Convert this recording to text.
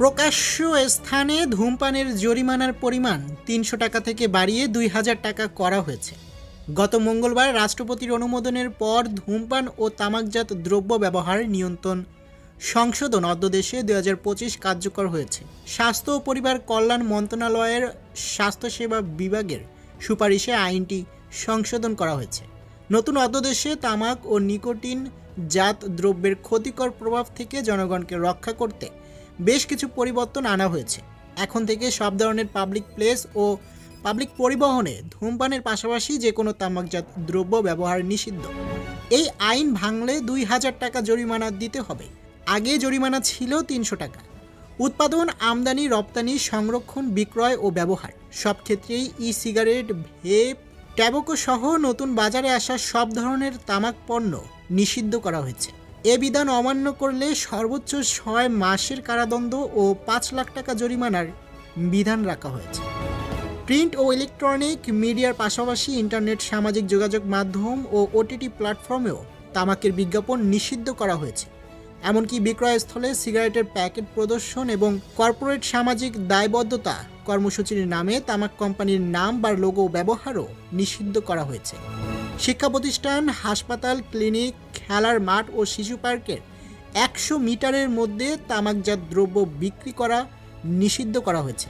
প্রকাশ্য স্থানে ধূমপানের জরিমানার পরিমাণ তিনশো টাকা থেকে বাড়িয়ে দুই হাজার টাকা করা হয়েছে। গত মঙ্গলবার রাষ্ট্রপতির অনুমোদনের পর ধূমপান ও তামাকজাত দ্রব্য ব্যবহার নিয়ন্ত্রণ সংশোধন অধ্যাদেশে দুই হাজার পঁচিশ কার্যকর হয়েছে। স্বাস্থ্য ও পরিবার কল্যাণ মন্ত্রণালয়ের স্বাস্থ্যসেবা বিভাগের সুপারিশে আইনটি সংশোধন করা হয়েছে। নতুন অধ্যাদেশে তামাক ও নিকোটিন জাত দ্রব্যের ক্ষতিকর প্রভাব থেকে জনগণকে রক্ষা করতে বেশ কিছু পরিবর্তন আনা হয়েছে। এখন থেকে সব ধরনের পাবলিক প্লেস ও পাবলিক পরিবহনে ধূমপানের পাশাপাশি যে কোনো তামাকজাত দ্রব্য ব্যবহার নিষিদ্ধ। এই আইন ভাঙলে দুই হাজার টাকা জরিমানা দিতে হবে। আগে জরিমানা ছিল তিনশো টাকা। উৎপাদন, আমদানি, রপ্তানি, সংরক্ষণ, বিক্রয় ও ব্যবহার সব ক্ষেত্রেই ই সিগারেট ভেপ ট্যাবকো সহ নতুন বাজারে আসা সব ধরনের তামাক পণ্য নিষিদ্ধ করা হয়েছে। এ বিধান অমান্য করলে সর্বোচ্চ ছয় মাসের কারাদণ্ড ও পাঁচ লাখ টাকা জরিমানার বিধান রাখা হয়েছে। প্রিন্ট ও ইলেকট্রনিক মিডিয়ার পাশাপাশি ইন্টারনেট, সামাজিক যোগাযোগ মাধ্যম ও ওটিটি প্ল্যাটফর্মেও তামাকের বিজ্ঞাপন নিষিদ্ধ করা হয়েছে। এমনকি বিক্রয়স্থলে সিগারেটের প্যাকেট প্রদর্শন এবং কর্পোরেট সামাজিক দায়বদ্ধতা কর্মসূচির নামে তামাক কোম্পানির নাম বা লোগো ব্যবহারও নিষিদ্ধ করা হয়েছে। শিক্ষা প্রতিষ্ঠান, হাসপাতাল, ক্লিনিক খেলার মাঠ ও শিশু পার্কের একশো মিটারের মধ্যে তামাকজাত দ্রব্য বিক্রি করা নিষিদ্ধ করা হয়েছে।